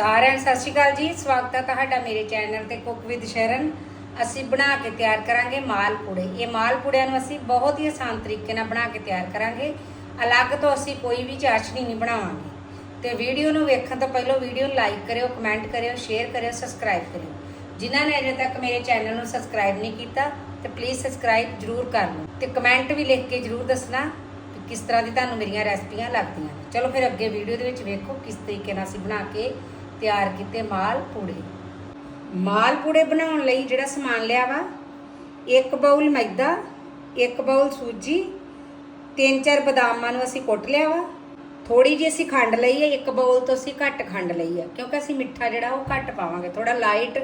ਸਾਰਿਆਂ ਨੂੰ ਸਤਿ ਸ਼੍ਰੀ ਅਕਾਲ ਜੀ। ਸਵਾਗਤ ਹੈ ਤੁਹਾਡਾ ਮੇਰੇ ਚੈਨਲ ਤੇ ਕੁੱਕ ਵਿਦ ਸ਼ਰਨ। ਅਸੀਂ ਬਣਾ ਕੇ ਤਿਆਰ ਕਰਾਂਗੇ ਮਾਲ ਪੂੜੇ। ਇਹ ਮਾਲਪੂੜਿਆਂ ਨੂੰ ਅਸੀਂ ਬਹੁਤ ਹੀ ਆਸਾਨ ਤਰੀਕੇ ਨਾਲ ਬਣਾ ਕੇ ਤਿਆਰ ਕਰਾਂਗੇ। ਅਲੱਗ ਤੋਂ ਅਸੀਂ ਕੋਈ ਵੀ ਚਾਸ਼ਨੀ ਨਹੀਂ ਬਣਾਵਾਂਗੇ। ਤੇ ਵੀਡੀਓ ਨੂੰ ਵੇਖਣ ਤੋਂ ਪਹਿਲਾਂ ਵੀਡੀਓ ਨੂੰ ਲਾਈਕ ਕਰਿਓ, ਕਮੈਂਟ ਕਰਿਓ, ਸ਼ੇਅਰ ਕਰਿਓ, ਸਬਸਕ੍ਰਾਈਬ ਕਰਿਓ। ਜਿਨ੍ਹਾਂ ਨੇ ਅਜੇ ਤੱਕ ਮੇਰੇ ਚੈਨਲ ਨੂੰ ਸਬਸਕ੍ਰਾਈਬ ਨਹੀਂ ਕੀਤਾ, ਤੇ ਪਲੀਜ਼ ਸਬਸਕ੍ਰਾਈਬ ਜਰੂਰ ਕਰ ਲਓ। ਤੇ ਕਮੈਂਟ ਵੀ ਲਿਖ ਕੇ ਜਰੂਰ ਦੱਸਣਾ ਕਿ ਕਿਸ ਤਰ੍ਹਾਂ ਦੀ ਤੁਹਾਨੂੰ ਮੇਰੀਆਂ ਰੈਸਪੀਆਂ ਲੱਗਦੀਆਂ ਨੇ। ਚਲੋ ਫਿਰ ਅੱਗੇ ਵੀਡੀਓ ਦੇ ਵਿੱਚ ਵੇਖੋ ਕਿਸ ਤਰੀਕੇ ਨਾਲ ਅਸੀਂ ਬਣਾ ਕੇ ਤਿਆਰ ਕੀਤੇ ਮਾਲ ਪੂੜੇ। ਮਾਲ ਪੂੜੇ ਬਣਾਉਣ ਲਈ ਜਿਹੜਾ ਸਮਾਨ ਲਿਆ ਵਾ, ਇੱਕ ਬਾਉਲ ਮੈਦਾ, ਇੱਕ ਬਾਉਲ ਸੂਜੀ, ਤਿੰਨ ਚਾਰ ਬਦਾਮਾਂ ਨੂੰ ਅਸੀਂ ਕੁੱਟ ਲਿਆ ਵਾ। ਥੋੜੀ ਜਿਹੀ ਅਸੀਂ ਖੰਡ ਲਈ ਹੈ, ਇੱਕ ਬਾਉਲ ਤੋਂ ਅਸੀਂ ਘੱਟ ਖੰਡ ਲਈ ਹੈ, ਕਿਉਂਕਿ ਅਸੀਂ ਮਿੱਠਾ ਜਿਹੜਾ ਉਹ ਘੱਟ ਪਾਵਾਂਗੇ ਥੋੜਾ ਲਾਈਟ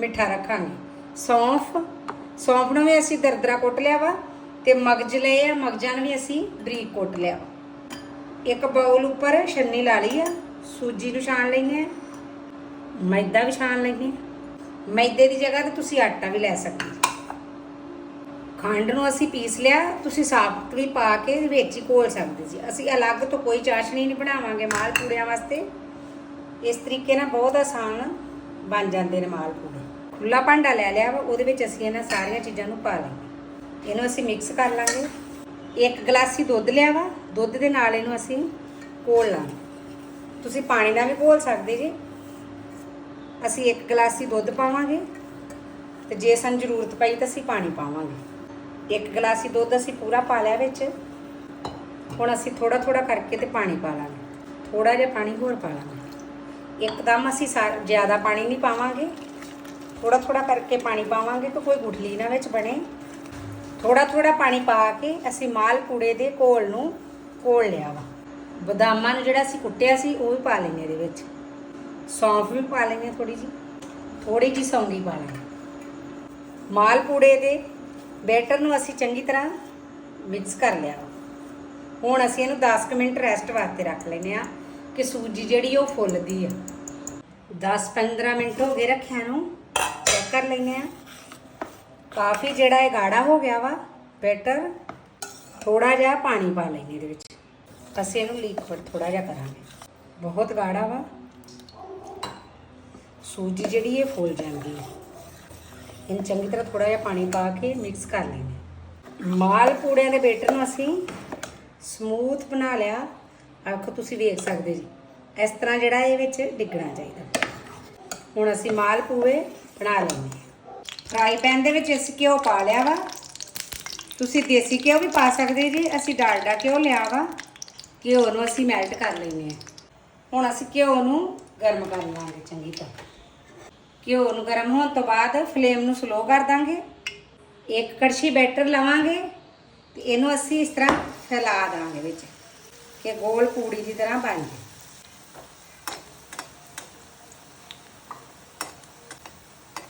ਮਿੱਠਾ ਰੱਖਾਂਗੇ। ਸੌਂਫ ਸੌਂਫ ਨੂੰ ਵੀ ਅਸੀਂ ਦਰਦਰਾ ਕੁੱਟ ਲਿਆ ਵਾ, ਤੇ ਮਗਜ ਲਏ ਆ, ਮਗਜਾਂ ਨੂੰ ਵੀ ਅਸੀਂ ਬਰੀਕ ਕੁੱਟ ਲਿਆ। ਵਾ ਇੱਕ ਬਾਉਲ ਉੱਪਰ ਛੰਨੀ ਲਾ ਲਈ ਆ, ਸੂਜੀ ਨੂੰ ਛਾਣ ਲੈਣੀ ਹੈ ਮੈਦਾ ਵੀ ਛਾਣ ਮੈਦੇ ਦੀ ਜਗ੍ਹਾ ਤੇ ਤੁਸੀਂ ਆਟਾ ਵੀ ਲੈ ਸਕਦੇ ਹੋ। ਖੰਡ ਨੂੰ ਅਸੀਂ ਪੀਸ ਲਿਆ, ਤੁਸੀਂ ਸਾਬਤ ਵੀ ਪਾ ਕੇ ਇਹਦੇ ਵਿੱਚ ਹੀ ਘੋਲ ਸਕਦੇ ਜੀ। ਅਸੀਂ ਅਲੱਗ ਤੋਂ ਕੋਈ ਚਾਸ਼ਨੀ ਨਹੀਂ ਬਣਾਵਾਂਗੇ ਮਾਲ ਪੂੜਿਆਂ ਵਾਸਤੇ। ਇਸ ਤਰੀਕੇ ਨਾਲ ਬਹੁਤ ਆਸਾਨ ਬਣ ਜਾਂਦੇ ਨੇ ਮਾਲ ਪੂੜੇ। ਖੁੱਲਾ ਭਾਂਡਾ ਲੈ ਲਿਆ ਵਾ, ਉਹਦੇ ਵਿੱਚ ਅਸੀਂ ਇਹਨਾਂ ਸਾਰੀਆਂ ਚੀਜ਼ਾਂ ਨੂੰ ਪਾ ਲਾਂਗੇ। ਇਹਨੂੰ ਅਸੀਂ ਮਿਕਸ ਕਰ ਲਾਂਗੇ। ਇੱਕ ਗਲਾਸੀ ਦੁੱਧ ਲਿਆ ਵਾ, ਦੁੱਧ ਦੇ ਨਾਲ ਇਹਨੂੰ ਅਸੀਂ ਘੋਲ ਲਾਂਗੇ। ਤੁਸੀਂ ਪਾਣੀ ਨਾਲ ਵੀ ਘੋਲ ਸਕਦੇ ਜੀ। ਅਸੀਂ ਇੱਕ ਗਲਾਸੀ ਦੁੱਧ ਪਾਵਾਂਗੇ ਤੇ ਜੇ ਸਾਨੂੰ ਜ਼ਰੂਰਤ ਪਈ ਤਾਂ ਅਸੀਂ ਪਾਣੀ ਪਾਵਾਂਗੇ। ਇੱਕ ਗਲਾਸੀ ਦੁੱਧ ਅਸੀਂ ਪੂਰਾ ਪਾ ਲਿਆ ਵਿੱਚ। ਹੁਣ ਅਸੀਂ ਥੋੜਾ ਥੋੜਾ ਕਰਕੇ ਤੇ ਪਾਣੀ ਪਾ ਲਾਂਗੇ। ਥੋੜਾ ਜਿਹਾ ਪਾਣੀ ਹੋਰ ਪਾ ਲਾਂਗੇ। ਇੱਕਦਮ ਅਸੀਂ ਸਾ- ਜ਼ਿਆਦਾ ਪਾਣੀ ਨਹੀਂ ਪਾਵਾਂਗੇ। ਥੋੜਾ ਥੋੜਾ ਕਰਕੇ ਪਾਣੀ ਪਾਵਾਂਗੇ ਤਾਂ ਕੋਈ ਗੁਠਲੀ ਨਾ ਵਿੱਚ ਬਣੇ। ਥੋੜਾ ਥੋੜਾ ਪਾਣੀ ਪਾ ਕੇ ਅਸੀਂ ਮਾਲ ਪੂੜੇ ਦੇ ਘੋਲ ਨੂੰ ਘੋਲ ਲਿਆ ਵਾ। ਬਦਾਮਾਂ ਨੂੰ ਜਿਹੜਾ ਅਸੀਂ ਕੁੱਟਿਆ ਸੀ ਉਹ ਵੀ ਪਾ ਲੈਣੇ ਇਹਦੇ ਵਿੱਚ। ਸੌਂਫ ਵੀ ਪਾ ਲੈਣੇ ਥੋੜੀ ਜੀ ਥੋੜੀ ਜੀ ਸੌਂਗੀ ਪਾ ਲੈਣੀ ਮਾਲ ਪੂੜੇ ਦੇ ਬੈਟਰ ਨੂੰ ਅਸੀਂ ਚੰਗੀ ਤਰ੍ਹਾਂ ਮਿਕਸ ਕਰ ਲਿਆ ਵਾ। ਹੁਣ ਅਸੀਂ ਇਹਨੂੰ 10 ਕੁ ਮਿੰਟ ਰੈਸਟ ਵਾਸਤੇ ਰੱਖ ਲੈਨੇ ਆ ਕਿ ਸੂਜੀ ਜਿਹੜੀ ਉਹ ਫੁੱਲਦੀ ਆ। 10-15 ਮਿੰਟ ਹੋ ਗਏ ਰੱਖਿਆ ਨੂੰ ਚੈੱਕ ਕਰ ਲੈਨੇ ਆ ਕਾਫੀ ਜਿਹੜਾ ਇਹ ਗਾੜਾ ਹੋ ਗਿਆ ਵਾ, ਬੈਟਰ ਥੋੜਾ ਜਿਹਾ ਪਾਣੀ ਪਾ ਲੈਨੇ ਇਹਦੇ ਵਿੱਚ। ਅਸੀਂ ਇਹਨੂੰ ਲਿਕਵਿਡ ਥੋੜਾ ਜਿਹਾ ਕਰਾਂਗੇ। ਬਹੁਤ ਗਾੜਾ ਵਾ। ਸੂਜੀ ਜਿਹੜੀ ਇਹ ਫੁੱਲ ਜਾਂਦੀ ਹੈ। ਇਹਨੂੰ ਚੰਗੀ ਤਰ੍ਹਾਂ ਥੋੜਾ ਜਿਹਾ ਪਾਣੀ ਪਾ ਕੇ ਮਿਕਸ ਕਰ ਲੈਣਾ ਮਾਲ ਪੂੜਿਆਂ ਦੇ ਬੈਟਰ ਨੂੰ ਅਸੀਂ ਸਮੂਥ ਬਣਾ ਲਿਆ। ਆਖੋ ਤੁਸੀਂ ਵੇਖ ਸਕਦੇ ਜੀ। ਇਸ ਤਰ੍ਹਾਂ ਜਿਹੜਾ ਇਹ ਵਿੱਚ ਡਿੱਗਣਾ ਚਾਹੀਦਾ। ਹੁਣ ਅਸੀਂ ਮਾਲ ਪੂੜੇ ਬਣਾ ਲੈਂਦੇ ਹਾਂ। ਫਰਾਈ ਪੈਨ ਦੇ ਵਿੱਚ ਅਸੀਂ ਘਿਓ ਪਾ ਲਿਆ ਵਾ। ਤੁਸੀਂ ਦੇਸੀ ਘਿਓ ਵੀ ਪਾ ਸਕਦੇ ਜੀ। ਅਸੀਂ ਡਾਲਡਾ ਘਿਓ ਲਿਆ ਵਾ। ਘਿਓ ਨੂੰ ਅਸੀਂ ਮੈਲਟ ਕਰ ਲੈਂਦੇ ਹਾਂ। ਹੁਣ ਅਸੀਂ ਘਿਓ ਨੂੰ ਗਰਮ ਕਰ ਲਾਂਗੇ ਚੰਗੀ ਤਰ੍ਹਾਂ। ਘਿਓ ਨੂੰ ਗਰਮ ਹੋਣ ਤੋਂ ਬਾਅਦ ਫਲੇਮ ਨੂੰ ਸਲੋ ਕਰ ਦਾਂਗੇ। ਇੱਕ ਕੜਛੀ ਬੈਟਰ ਲਵਾਂਗੇ ਤੇ ਇਹਨੂੰ ਅਸੀਂ ਇਸ ਤਰ੍ਹਾਂ ਫੈਲਾ ਦਾਂਗੇ ਵਿੱਚ ਕਿ ਗੋਲ ਪੂੜੀ ਦੀ ਤਰ੍ਹਾਂ ਬਣ ਜਾਏ।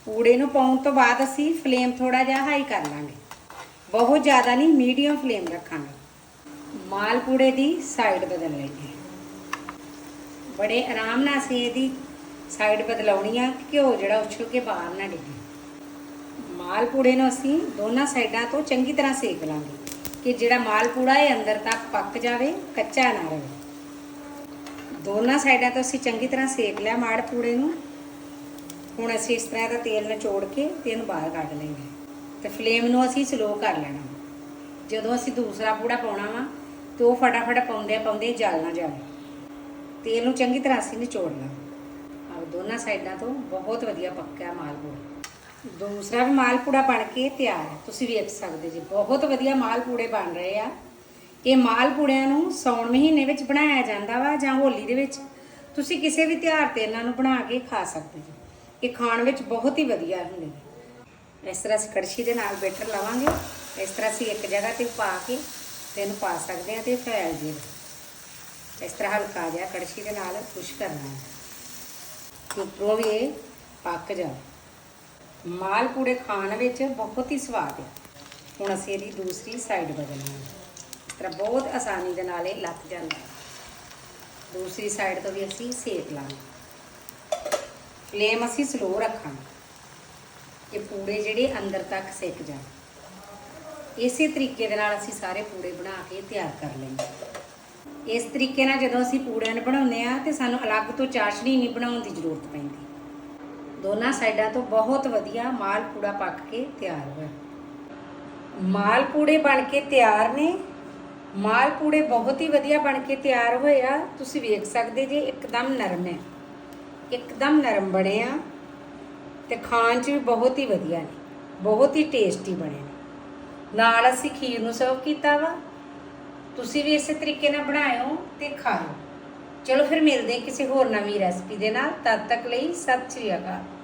ਪੂੜੇ ਨੂੰ ਪਾਉਣ ਤੋਂ ਬਾਅਦ ਅਸੀਂ ਫਲੇਮ ਥੋੜਾ ਜਿਹਾ ਹਾਈ ਕਰ ਲਾਂਗੇ। ਬਹੁਤ ਜ਼ਿਆਦਾ ਨਹੀਂ ਮੀਡੀਅਮ ਫਲੇਮ ਰੱਖਾਂਗੇ। ਮਾਲ ਪੂੜੇ ਦੀ ਸਾਈਡ ਬਦਲ ਲੈਂਗੇ ਬੜੇ ਆਰਾਮ ਨਾਲ ਅਸੀਂ ਇਹਦੀ ਸਾਈਡ ਬਦਲਾਉਣੀ ਆ ਘਿਓ ਜਿਹੜਾ ਉਛਲ ਕੇ ਬਾਹਰ ਨਾ ਡਿੱਗੇ। ਮਾਲ ਪੂੜੇ ਨੂੰ ਅਸੀਂ ਦੋਨਾਂ ਸਾਈਡਾਂ ਤੋਂ ਚੰਗੀ ਤਰ੍ਹਾਂ ਸੇਕ ਲਾਂਗੇ ਕਿ ਜਿਹੜਾ ਮਾਲ ਪੂੜਾ ਹੈ ਅੰਦਰ ਤੱਕ ਪੱਕ ਜਾਵੇ, ਕੱਚਾ ਨਾ ਰਹੇ। ਦੋਨਾਂ ਸਾਈਡਾਂ ਤੋਂ ਅਸੀਂ ਚੰਗੀ ਤਰ੍ਹਾਂ ਸੇਕ ਲਿਆ ਮਾਲ ਪੂੜੇ ਨੂੰ। ਹੁਣ ਅਸੀਂ ਇਸ ਤਰ੍ਹਾਂ ਦਾ ਤੇਲ ਨਿਚੋੜ ਕੇ ਤੇ ਇਹਨੂੰ ਬਾਹਰ ਕੱਢ ਲੈਂਗੇ ਤੇ ਫਲੇਮ ਨੂੰ ਅਸੀਂ ਸਲੋ ਕਰ ਲੈਣਾ। ਜਦੋਂ ਅਸੀਂ ਦੂਸਰਾ ਪੂੜਾ ਪਾਉਣਾ ਵਾ ਤੇ ਉਹ ਫਟਾਫਟ ਪਾਉਂਦੇ ਪਾਉਂਦੇ ਜਲ ਨਾ ਜਾਵੇ। ਤੇਲ ਨੂੰ ਚੰਗੀ ਤਰ੍ਹਾਂ ਅਸੀਂ ਨਿਚੋੜ ਲਾਂ ਦੋਨਾਂ ਸਾਈਡਾਂ ਤੋਂ ਬਹੁਤ ਵਧੀਆ ਪੱਕਿਆ ਮਾਲਪੂੜਾ। ਦੂਸਰਾ ਵੀ ਮਾਲਪੂੜਾ ਬਣ ਕੇ ਤਿਆਰ ਹੈ। ਤੁਸੀਂ ਵੇਖ ਸਕਦੇ ਜੀ, ਬਹੁਤ ਵਧੀਆ ਮਾਲਪੂੜੇ ਬਣ ਰਹੇ ਆ। ਇਹ ਮਾਲਪੂੜਿਆਂ ਨੂੰ ਸੌਣ ਮਹੀਨੇ ਵਿੱਚ ਬਣਾਇਆ ਜਾਂਦਾ ਵਾ ਜਾਂ ਹੋਲੀ ਦੇ ਵਿੱਚ। ਤੁਸੀਂ ਕਿਸੇ ਵੀ ਤਿਉਹਾਰ ਤੇ ਇਹਨਾਂ ਨੂੰ ਬਣਾ ਕੇ ਖਾ ਸਕਦੇ ਜੀ। ਇਹ ਖਾਣ ਵਿੱਚ ਬਹੁਤ ਹੀ ਵਧੀਆ ਹੁੰਦੇ ਨੇ। ਇਸ ਤਰ੍ਹਾਂ ਅਸੀਂ ਕੜਛੀ ਦੇ ਨਾਲ ਬੈਟਰ ਲਾਵਾਂਗੇ। ਇਸ ਤਰ੍ਹਾਂ ਅਸੀਂ ਇੱਕ ਜਗ੍ਹਾ ਤੇ ਪਾ ਕੇ ਤੇ ਇਹਨੂੰ ਪਾ ਸਕਦੇ ਹਾਂ ਤੇ ਫੈਲ ਜੇ। ਇਸ ਤਰ੍ਹਾਂ ਹਲਕਾ ਜਿਹਾ ਕੜਛੀ ਦੇ ਨਾਲ ਖੁਸ਼ ਕਰਨਾ ਹੈ। ਕਿ ਉੱਪਰੋਂ ਵੀ ਇਹ ਪੱਕ ਜਾਵੇ ਮਾਲ ਪੂੜੇ ਖਾਣ ਵਿੱਚ ਬਹੁਤ ਹੀ ਸਵਾਦ ਹੈ ਹੁਣ ਅਸੀਂ ਇਹਦੀ ਦੂਸਰੀ ਸਾਈਡ ਬਦਲਣਾ ਹੈ ਇਸ ਬਹੁਤ ਆਸਾਨੀ ਦੇ ਨਾਲ ਇਹ ਲੱਗ ਜਾਂਦਾ ਦੂਸਰੀ ਸਾਈਡ ਤੋਂ ਵੀ ਅਸੀਂ ਸੇਕ ਲਾਂਗੇ। ਫਲੇਮ ਅਸੀਂ ਸਲੋ ਰੱਖਾਂਗੇ। ਇਹ ਪੂੜੇ ਜਿਹੜੇ ਅੰਦਰ ਤੱਕ ਸਿੱਕ ਜਾਣ। ਇਸੇ ਤਰੀਕੇ ਦੇ ਨਾਲ ਅਸੀਂ ਸਾਰੇ ਪੂੜੇ ਬਣਾ ਕੇ ਤਿਆਰ ਕਰ ਲੈਂਦੇ ਇਸ ਤਰੀਕੇ ਨਾਲ ਜਦੋਂ ਅਸੀਂ ਪੂੜਿਆਂ ਨੂੰ ਬਣਾਉਂਦੇ ਆ ਤੇ ਸਾਨੂੰ ਅਲੱਗ ਤੋਂ ਚਾਸ਼ਣੀ ਨਹੀਂ ਬਣਾਉਣ ਦੀ ਜ਼ਰੂਰਤ ਪੈਂਦੀ। ਦੋਨਾਂ ਸਾਈਡਾਂ ਤੋਂ ਬਹੁਤ ਵਧੀਆ ਮਾਲ ਪੂੜਾ ਪੱਕ ਕੇ ਤਿਆਰ ਹੋਇਆ। ਮਾਲ ਪੂੜੇ ਬਣ ਕੇ ਤਿਆਰ ਨੇ। ਮਾਲ ਪੂੜੇ ਬਹੁਤ ਹੀ ਵਧੀਆ ਬਣ ਕੇ ਤਿਆਰ ਹੋਏ ਆ। ਤੁਸੀਂ ਵੇਖ ਸਕਦੇ ਜੇ ਇੱਕਦਮ ਨਰਮ ਹੈ। ਇੱਕਦਮ ਨਰਮ ਬਣੇ ਆ ਤੇ ਖਾਣ 'ਚ ਵੀ ਬਹੁਤ ਹੀ ਵਧੀਆ ਨੇ। ਬਹੁਤ ਹੀ ਟੇਸਟੀ ਬਣੇ ਨੇ। ਨਾਲ ਅਸੀਂ ਖੀਰ ਨੂੰ ਸਰਵ ਕੀਤਾ ਵਾ। ਤੁਸੀਂ ਵੀ ਇਸੇ ਤਰੀਕੇ ਨਾਲ ਬਣਾਇਓ ਤੇ ਖਾਓ। ਚਲੋ ਫਿਰ ਮਿਲਦੇ ਕਿਸੇ ਹੋਰ ਨਵੀਂ ਰੈਸਪੀ ਦੇ ਨਾਲ। ਤਦ ਤੱਕ ਲਈ ਸਤਿ ਸ਼੍ਰੀ ਅਕਾਲ।